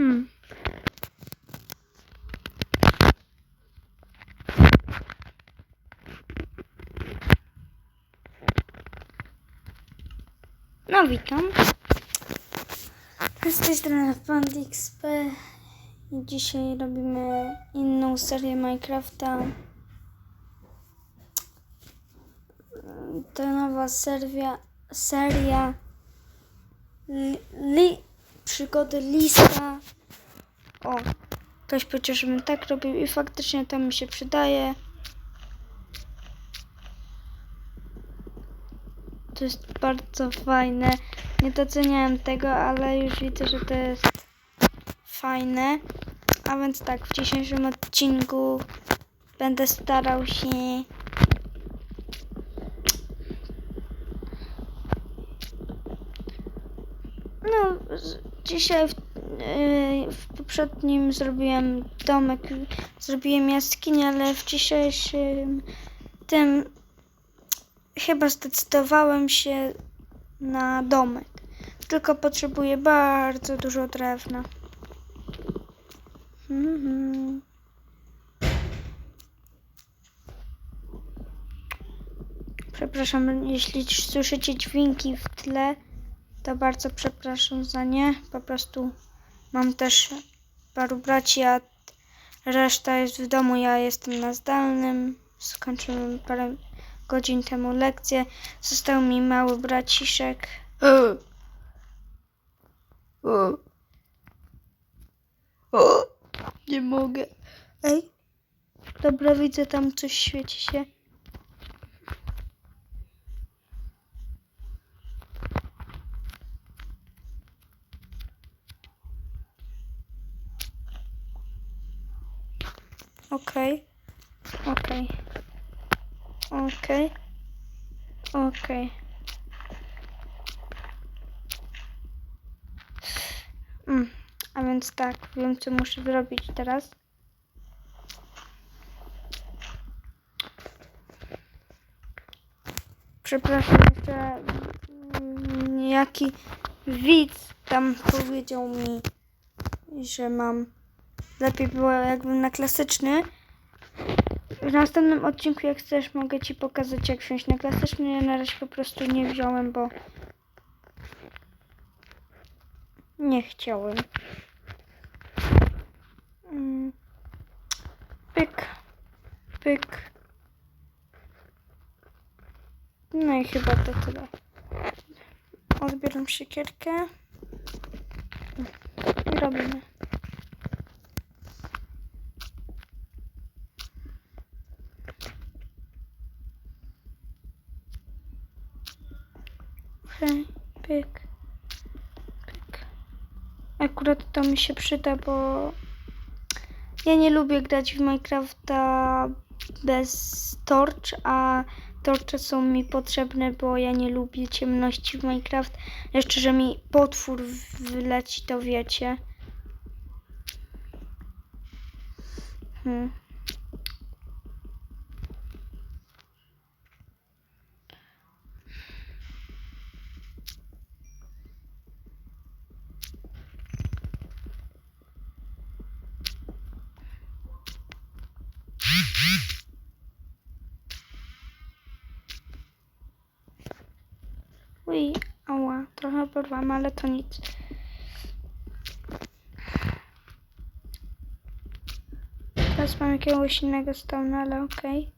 Hmm. No witam. Z tej strony i dzisiaj robimy inną serię Minecrafta. To nowa seria, seria li, przygody lista. O, ktoś powiedział, żebym tak robił i faktycznie to mi się przydaje. To jest bardzo fajne. Nie doceniałem tego, ale już widzę, że to jest fajne. A więc tak, w dzisiejszym odcinku będę starał się No, z- dzisiaj w, yy, w poprzednim zrobiłem domek, zrobiłem jaskinię, ale w dzisiejszym tym chyba zdecydowałem się na domek. Tylko potrzebuję bardzo dużo drewna. Mhm. Przepraszam, jeśli słyszycie dźwięki w tle, to bardzo przepraszam za nie. Po prostu mam też paru braci, a reszta jest w domu. Ja jestem na zdalnym. Skończyłem parę godzin temu lekcję. Został mi mały braciszek. Nie mogę. Ej. Dobra, widzę tam coś świeci się. Okej. Okej. Okej. Okej. Mm, a więc tak, wiem co muszę zrobić teraz. Przepraszam jeszcze mm, jaki widz tam powiedział mi, że mam lepiej było jakbym na klasyczny. W następnym odcinku, jak chcesz, mogę ci pokazać, jak wziąć na klasyczny. Ja na razie po prostu nie wziąłem, bo nie chciałem. Mm. Pyk, pyk. No i chyba to tyle. Odbieram siekierkę i robimy. Pyk, pyk. Akurat to mi się przyda, bo ja nie lubię grać w Minecrafta bez torcz, a torcze są mi potrzebne, bo ja nie lubię ciemności w Minecraft. Jeszcze, że mi potwór wyleci, to wiecie. Hmm. Porwałam, ale to nic. Teraz mam jakiegoś innego stone, ale okej.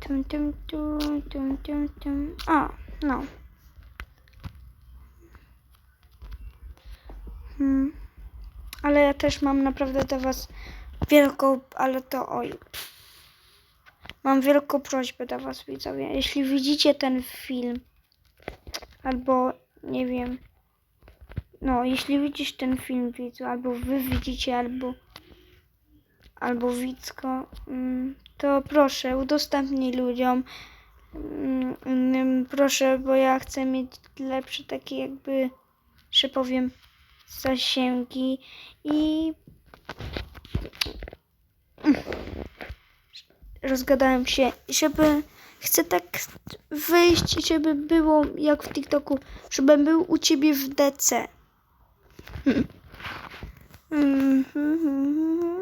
Tum, tum, tum, tum, tum, tum. O, no. Hmm. Ale ja też mam naprawdę do was wielką, ale to oj. Mam wielką prośbę do was widzowie. Jeśli widzicie ten film, albo nie wiem, no jeśli widzisz ten film widzu, albo wy widzicie, albo albo widzko, mm, to proszę udostępnij ludziom. Mm, innym, Proszę, bo ja chcę mieć lepsze takie jakby, że powiem, zasięgi i rozgadałem się, żeby chcę tak wyjść, żeby było jak w TikToku, żebym był u ciebie w DC.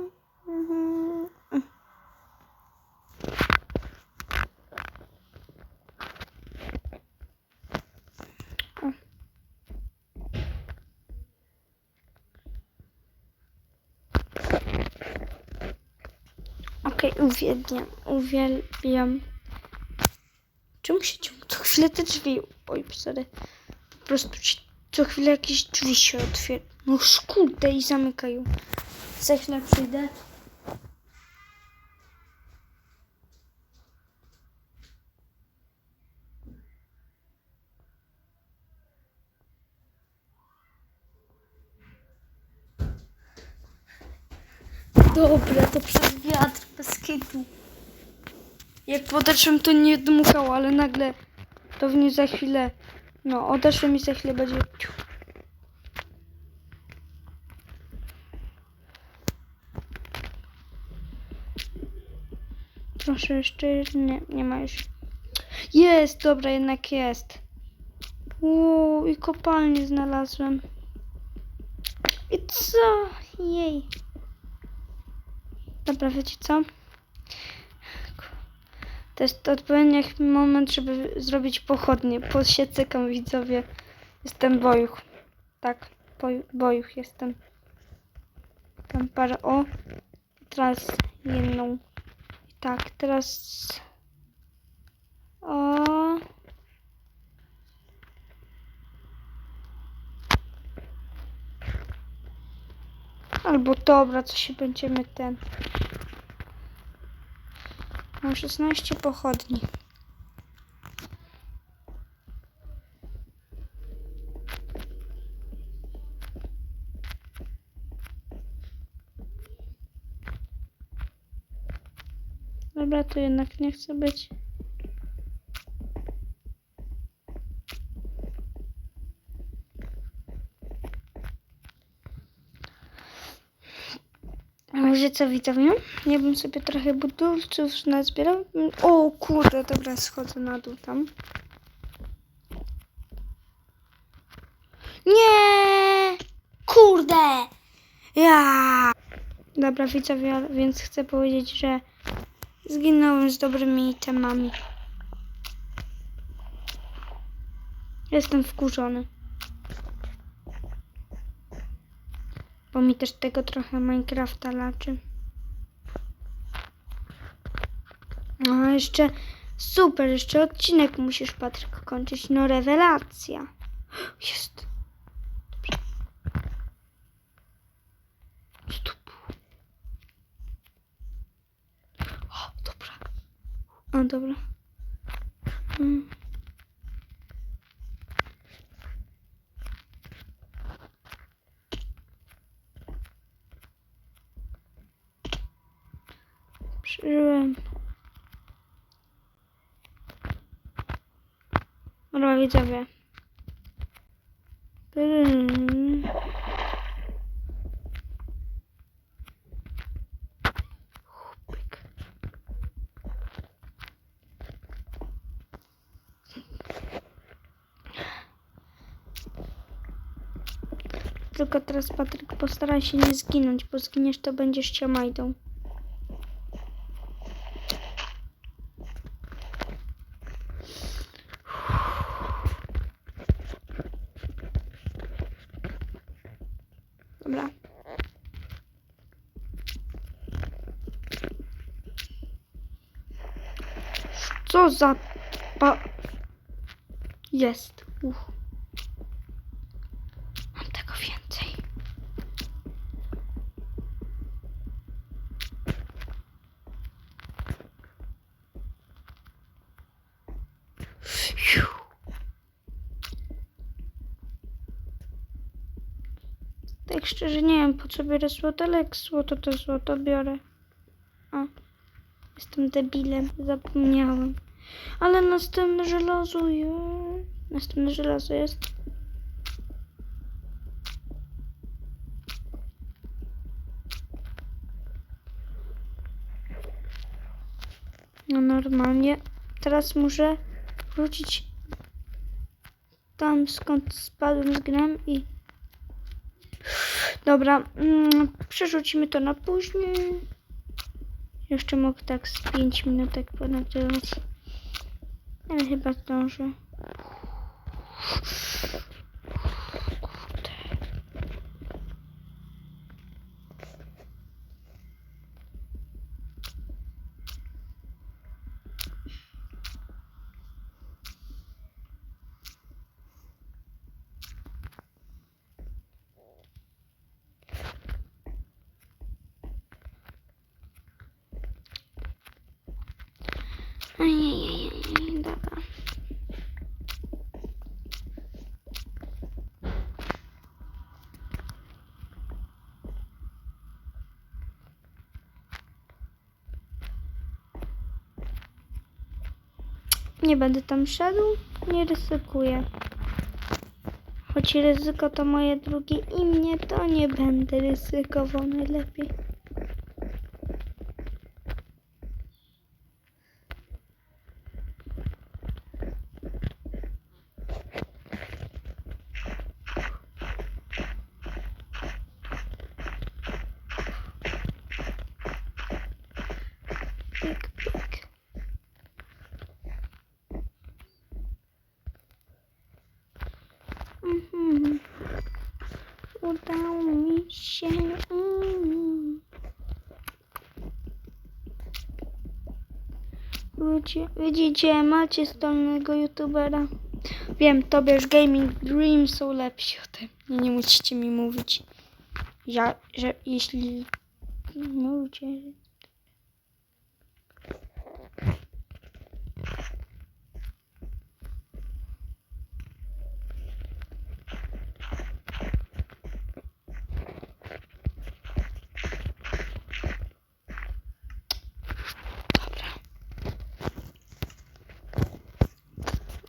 Okej, uwielbiam, uwielbiam. Czemu się ciągną? Co chwilę te drzwi. Oj, sorry. Po prostu ci co chwilę jakieś drzwi się otwierają. No kurde i zamykają. Za chwilę przyjdę. Dobra, to przez wiatr, bez kitu. Jak podeszłem, to nie dmuchało, ale nagle to w nie za chwilę. No, odeszłem i za chwilę będzie. Proszę jeszcze, nie, nie ma już. Jest, dobra, jednak jest. Uuu, i kopalnię znalazłem. I co? Jej. Dobra, wiecie co? To jest odpowiedni moment, żeby zrobić pochodnie. Po widzowie. Jestem bojuch. Tak, boju, bojuch jestem. Tam parę. O! Teraz jedną. Tak, teraz... O! Albo dobra, co się będziemy ten... Mam 16 pochodni. Dobra, to jednak nie chcę być. Może co widzowie? Ja bym sobie trochę budulców nazbierał. O kurde, dobra, schodzę na dół tam. Nie! Kurde! Ja! Dobra widzowie, więc chcę powiedzieć, że zginąłem z dobrymi itemami. Jestem wkurzony. Bo mi też tego trochę Minecrafta laczy. No jeszcze super, jeszcze odcinek musisz Patryk kończyć. No rewelacja. Jest. Dobrze. Było? O, dobra. Dobra. Mm. Dobra, widzowie. Tylko teraz Patryk postaraj się nie zginąć, bo zginiesz to będziesz ciamajdą. Dobra. Co za pa... Jest. Uch. Mam tego więcej. Tak szczerze nie wiem po co biorę złoto, ale jak złoto to złoto biorę. A. Jestem debilem, zapomniałem. Ale następne żelazo jest. Następne żelazo jest. No normalnie. teraz muszę wrócić tam skąd spadłem z gnem i dobra, mm, przerzucimy to na później. Jeszcze mogę tak z 5 minutek ponagrywać. Ale chyba zdążę. Kurde. Ajajajaj, dobra. Nie będę tam szedł, nie ryzykuję. Choć ryzyko to moje drugie imię, to nie będę ryzykował najlepiej. Pik, pik. Mhm. Udało mi się. Mm. Ludzie, widzicie, macie zdolnego youtubera. Wiem, Tobiasz Gaming Dream są lepsi ode mnie. Nie musicie mi mówić. Ja, że jeśli ludzie.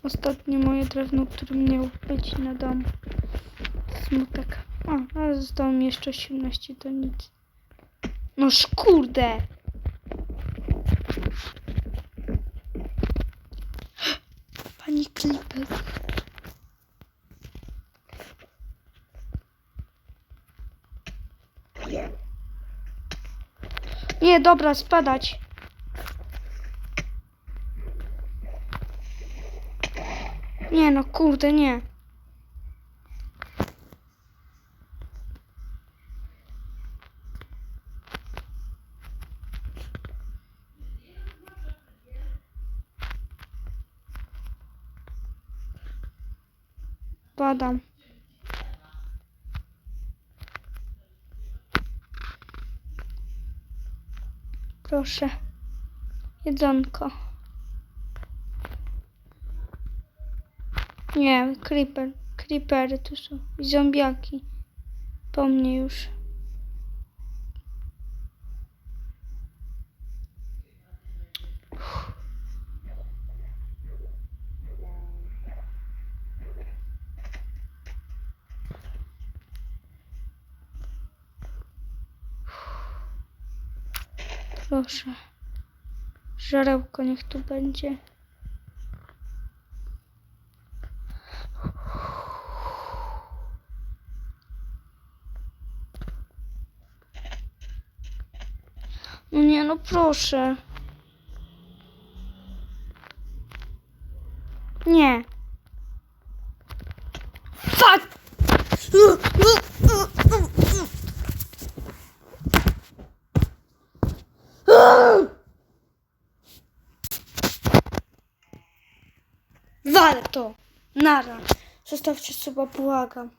Ostatnie moje drewno, które miało być na dom. Smutek. O, ale zostało mi jeszcze 18, to nic. No szkurde! Pani Clipper. Nie, dobra, spadać. Nie no, kurde, nie. Padam. Proszę. Jedzonko. Nie, creeper. Creepery tu są. I zombiaki. Po mnie już. Proszę. Żarełko niech tu będzie. No nie, no proszę. Nie. Fuck! Wal to! Nara! Zostawcie suba, błagam.